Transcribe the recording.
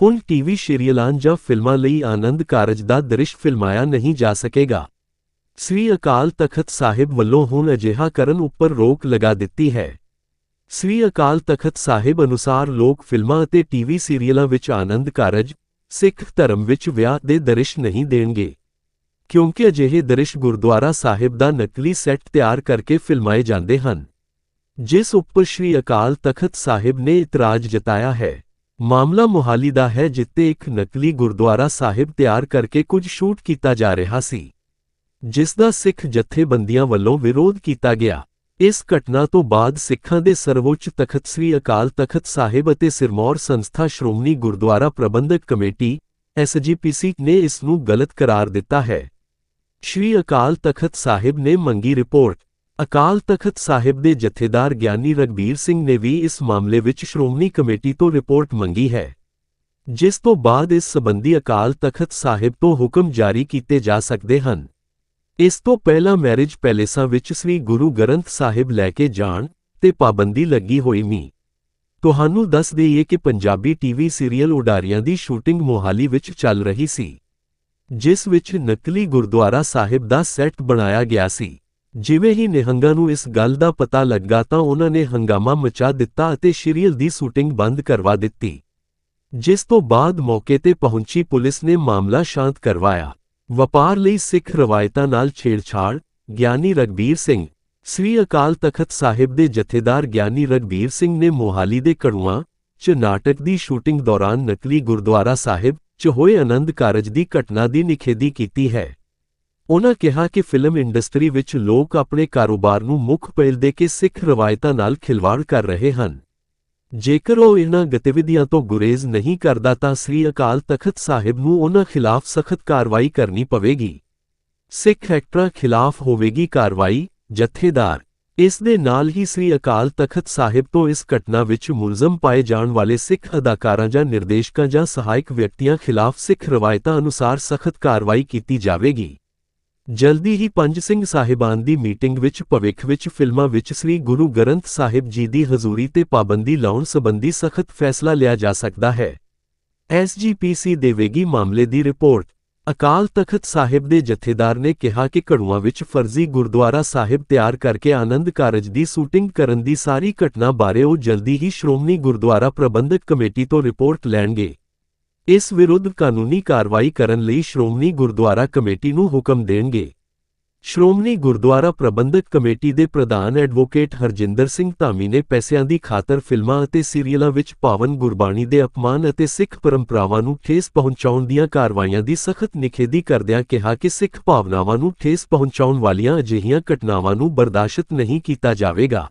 ਹੁਣ ਟੀਵੀ ਸੀਰੀਅਲਾਂ ਜਾਂ ਫਿਲਮਾਂ ਲਈ ਆਨੰਦ ਕਾਰਜ ਦਾ ਦ੍ਰਿਸ਼ ਫਿਲਮਾਇਆ ਨਹੀਂ ਜਾ ਸਕੇਗਾ ਸ੍ਰੀ ਅਕਾਲ ਤਖਤ ਸਾਹਿਬ ਵੱਲੋਂ ਹੁਣ ਅਜਿਹਾ ਕਰਨ ਉੱਪਰ ਰੋਕ ਲਗਾ ਦਿੱਤੀ ਹੈ ਸ੍ਰੀ ਅਕਾਲ ਤਖਤ ਸਾਹਿਬ ਅਨੁਸਾਰ ਲੋਕ ਫਿਲਮਾਂ ਅਤੇ ਟੀਵੀ ਸੀਰੀਅਲਾਂ ਵਿੱਚ ਆਨੰਦ ਕਾਰਜ ਸਿੱਖ ਧਰਮ ਵਿੱਚ ਵਿਆਹ ਦੇ ਦ੍ਰਿਸ਼ ਨਹੀਂ ਦੇਣਗੇ ਕਿਉਂਕਿ ਅਜਿਹੇ ਦ੍ਰਿਸ਼ ਗੁਰਦੁਆਰਾ ਸਾਹਿਬ ਦਾ ਨਕਲੀ ਸੈੱਟ ਤਿਆਰ ਕਰਕੇ ਫਿਲਮਾਏ ਜਾਂਦੇ ਹਨ ਜਿਸ ਉੱਪਰ ਸ੍ਰੀ ਅਕਾਲ ਤਖਤ ਸਾਹਿਬ ਨੇ ਇਤਰਾਜ਼ ਜਤਾਇਆ ਹੈ ਮਾਮਲਾ ਮੁਹਾਲੀ ਦਾ ਹੈ ਜਿੱਤੇ ਇੱਕ ਨਕਲੀ ਗੁਰਦੁਆਰਾ ਸਾਹਿਬ ਤਿਆਰ ਕਰਕੇ ਕੁਝ ਸ਼ੂਟ ਕੀਤਾ ਜਾ ਰਿਹਾ ਸੀ, ਜਿਸ ਦਾ ਸਿੱਖ ਜਥੇਬੰਦੀਆਂ ਵੱਲੋਂ ਵਿਰੋਧ ਕੀਤਾ ਗਿਆ। ਇਸ ਘਟਨਾ ਤੋਂ ਬਾਅਦ ਸਿੱਖਾਂ ਦੇ ਸਰਵਉੱਚ ਤਖਤ ਸ੍ਰੀ ਅਕਾਲ ਤਖਤ ਸਾਹਿਬ ਅਤੇ ਸਿਰਮੌਰ ਸੰਸਥਾ ਸ਼੍ਰੋਮਣੀ ਗੁਰਦੁਆਰਾ ਪ੍ਰਬੰਧਕ ਕਮੇਟੀ ਐਸਜੀਪੀਸੀ ਨੇ ਇਸ ਨੂੰ ਗਲਤ ਕਰਾਰ ਦਿੱਤਾ ਹੈ। ਸ਼੍ਰੀ ਅਕਾਲ ਤਖਤ ਸਾਹਿਬ ਨੇ ਮੰਗੀ ਰਿਪੋਰਟ। ਅਕਾਲ ਤਖਤ ਸਾਹਿਬ ਦੇ ਜਥੇਦਾਰ ਗਿਆਨੀ ਰਗਬੀਰ ਸਿੰਘ ਨੇ ਵੀ ਇਸ ਮਾਮਲੇ ਵਿੱਚ ਸ਼੍ਰੋਮਣੀ ਕਮੇਟੀ ਤੋਂ ਰਿਪੋਰਟ ਮੰਗੀ ਹੈ, ਜਿਸ ਤੋਂ ਬਾਅਦ ਇਸ ਸਬੰਧੀ ਅਕਾਲ ਤਖਤ ਸਾਹਿਬ ਤੋਂ ਹੁਕਮ ਜਾਰੀ ਕੀਤੇ ਜਾ ਸਕਦੇ ਹਨ। ਇਸ ਤੋਂ ਪਹਿਲਾਂ ਮੈਰਿਜ ਪੈਲੇਸਾਂ ਵਿੱਚ ਸ੍ਰੀ ਗੁਰੂ ਗ੍ਰੰਥ ਸਾਹਿਬ ਲੈ ਕੇ ਜਾਣ ਤੇ ਪਾਬੰਦੀ ਲੱਗੀ ਹੋਈ ਮੀ। ਤੁਹਾਨੂੰ ਦੱਸ ਦੇਈਏ ਕਿ ਪੰਜਾਬੀ ਟੀਵੀ ਸੀਰੀਅਲ ਉਡਾਰੀਆਂ ਦੀ ਸ਼ੂਟਿੰਗ ਮੋਹਾਲੀ ਵਿੱਚ ਚੱਲ ਰਹੀ ਸੀ, ਜਿਸ ਵਿੱਚ ਨਕਲੀ ਗੁਰਦੁਆਰਾ ਸਾਹਿਬ ਦਾ ਸੈੱਟ ਬਣਾਇਆ ਗਿਆ ਸੀ। ਜਿਵੇਂ ਹੀ ਨਿਹੰਗਾਂ ਨੂੰ ਇਸ ਗੱਲ ਦਾ ਪਤਾ ਲੱਗਾ ਤਾਂ ਉਹਨਾਂ ਨੇ ਹੰਗਾਮਾ ਮਚਾ ਦਿੱਤਾ ਅਤੇ ਸੀਰੀਅਲ ਦੀ ਸ਼ੂਟਿੰਗ ਬੰਦ ਕਰਵਾ ਦਿੱਤੀ, ਜਿਸ ਤੋਂ ਬਾਅਦ ਮੌਕੇ ਤੇ ਪਹੁੰਚੀ ਪੁਲਿਸ ਨੇ ਮਾਮਲਾ ਸ਼ਾਂਤ ਕਰਵਾਇਆ। ਵਪਾਰ ਲਈ ਸਿੱਖ ਰਵਾਇਤਾਂ ਨਾਲ ਛੇੜਛਾੜ, ਗਿਆਨੀ ਰਗਬੀਰ ਸਿੰਘ, ਸ੍ਰੀ ਅਕਾਲ ਤਖਤ ਸਾਹਿਬ ਦੇ ਜਥੇਦਾਰ ਗਿਆਨੀ ਰਗਬੀਰ ਸਿੰਘ ਨੇ ਮੋਹਾਲੀ ਦੇ ਕੜੂਆਂ, 'ਚ ਨਾਟਕ ਦੀ ਸ਼ੂਟਿੰਗ ਦੌਰਾਨ ਨਕਲੀ ਗੁਰਦੁਆਰਾ ਸਾਹਿਬ, 'ਚ ਹੋਏ ਆਨੰਦ ਕਾਰਜ ਦੀ ਘਟਨਾ ਦੀ ਨਿਖੇਧੀ ਕੀਤੀ ਹੈ। ਉਨ੍ਹਾਂ ਕਿਹਾ ਕਿ ਫਿਲਮ ਇੰਡਸਟਰੀ ਵਿੱਚ ਲੋਕ ਆਪਣੇ ਕਾਰੋਬਾਰ ਨੂੰ ਮੁੱਖ ਪਹਿਲ ਦੇ ਕੇ ਸਿੱਖ ਰਵਾਇਤਾਂ ਨਾਲ ਖਿਲਵਾੜ ਕਰ ਰਹੇ ਹਨ। ਜੇਕਰ ਉਹ ਇਹਨਾਂ ਗਤੀਵਿਧੀਆਂ ਤੋਂ ਗੁਰੇਜ਼ ਨਹੀਂ ਕਰਦਾ ਤਾਂ ਸ੍ਰੀ ਅਕਾਲ ਤਖਤ ਸਾਹਿਬ ਨੂੰ ਉਹਨਾਂ ਖਿਲਾਫ ਸਖਤ ਕਾਰਵਾਈ ਕਰਨੀ ਪਵੇਗੀ। ਸਿੱਖ ਐਕਟਰਾਂ ਖਿਲਾਫ ਹੋਵੇਗੀ ਕਾਰਵਾਈ, ਜਥੇਦਾਰ। ਇਸ ਦੇ ਨਾਲ ਹੀ ਸ੍ਰੀ ਅਕਾਲ ਤਖਤ ਸਾਹਿਬ ਤੋਂ ਇਸ ਘਟਨਾ ਵਿੱਚ ਮੁਲਜ਼ਮ ਪਾਏ ਜਾਣ ਵਾਲੇ ਸਿੱਖ ਅਦਾਕਾਰਾਂ ਜਾਂ ਨਿਰਦੇਸ਼ਕਾਂ ਜਾਂ ਸਹਾਇਕ ਵਿਅਕਤੀਆਂ ਖਿਲਾਫ ਸਿੱਖ ਰਵਾਇਤਾਂ ਅਨੁਸਾਰ ਸਖਤ ਕਾਰਵਾਈ ਕੀਤੀ ਜਾਵੇਗੀ। ਜਲਦੀ ਹੀ ਪੰਜ ਸਿੰਘ ਸਾਹਿਬਾਨ ਦੀ ਮੀਟਿੰਗ ਵਿੱਚ ਭਵਿੱਖ ਵਿੱਚ ਫਿਲਮਾਂ ਵਿੱਚ ਸ੍ਰੀ ਗੁਰੂ ਗ੍ਰੰਥ ਸਾਹਿਬ ਜੀ ਦੀ ਹਜ਼ੂਰੀ ਤੇ ਪਾਬੰਦੀ ਲਾਉਣ ਸੰਬੰਧੀ ਸਖਤ ਫੈਸਲਾ ਲਿਆ ਜਾ ਸਕਦਾ ਹੈ। ਐਸਜੀਪੀਸੀ ਦੇਵੇਗੀ ਮਾਮਲੇ ਦੀ ਰਿਪੋਰਟ, ਅਕਾਲ ਤਖਤ ਸਾਹਿਬ ਦੇ ਜਥੇਦਾਰ ਨੇ ਕਿਹਾ ਕਿ ਘੜੂਆਂ ਵਿੱਚ ਫਰਜ਼ੀ ਗੁਰਦੁਆਰਾ ਸਾਹਿਬ ਤਿਆਰ ਕਰਕੇ ਆਨੰਦ ਕਾਰਜ ਦੀ ਸ਼ੂਟਿੰਗ ਕਰਨ ਦੀ ਸਾਰੀ ਘਟਨਾ ਬਾਰੇ ਉਹ ਜਲਦੀ ਹੀ ਸ਼੍ਰੋਮਣੀ ਗੁਰਦੁਆਰਾ ਪ੍ਰਬੰਧਕ ਕਮੇਟੀ ਤੋਂ ਰਿਪੋਰਟ ਲੈਣਗੇ। ਇਸ ਵਿਰੁੱਧ ਕਾਨੂੰਨੀ ਕਾਰਵਾਈ ਕਰਨ ਲਈ ਸ਼੍ਰੋਮਣੀ ਗੁਰਦੁਆਰਾ ਕਮੇਟੀ ਨੂੰ ਹੁਕਮ ਦੇਣਗੇ। ਸ਼੍ਰੋਮਣੀ ਗੁਰਦੁਆਰਾ ਪ੍ਰਬੰਧਕ ਕਮੇਟੀ ਦੇ ਪ੍ਰਧਾਨ ਐਡਵੋਕੇਟ ਹਰਜਿੰਦਰ ਸਿੰਘ ਧਾਮੀ ਨੇ ਪੈਸਿਆਂ ਦੀ ਖਾਤਰ ਫਿਲਮਾਂ ਅਤੇ ਸੀਰੀਅਲਾਂ ਵਿੱਚ ਪਾਵਨ ਗੁਰਬਾਣੀ ਦੇ ਅਪਮਾਨ ਅਤੇ ਸਿੱਖ ਪਰੰਪਰਾਵਾਂ ਨੂੰ ਠੇਸ ਪਹੁੰਚਾਉਣ ਦੀਆਂ ਕਾਰਵਾਈਆਂ ਦੀ ਸਖਤ ਨਿਖੇਧੀ ਕਰਦਿਆਂ ਕਿਹਾ ਕਿ ਸਿੱਖ ਭਾਵਨਾਵਾਂ ਨੂੰ ਠੇਸ ਪਹੁੰਚਾਉਣ ਵਾਲੀਆਂ ਅਜਿਹੀਆਂ ਘਟਨਾਵਾਂ ਨੂੰ ਬਰਦਾਸ਼ਤ ਨਹੀਂ ਕੀਤਾ ਜਾਵੇਗਾ।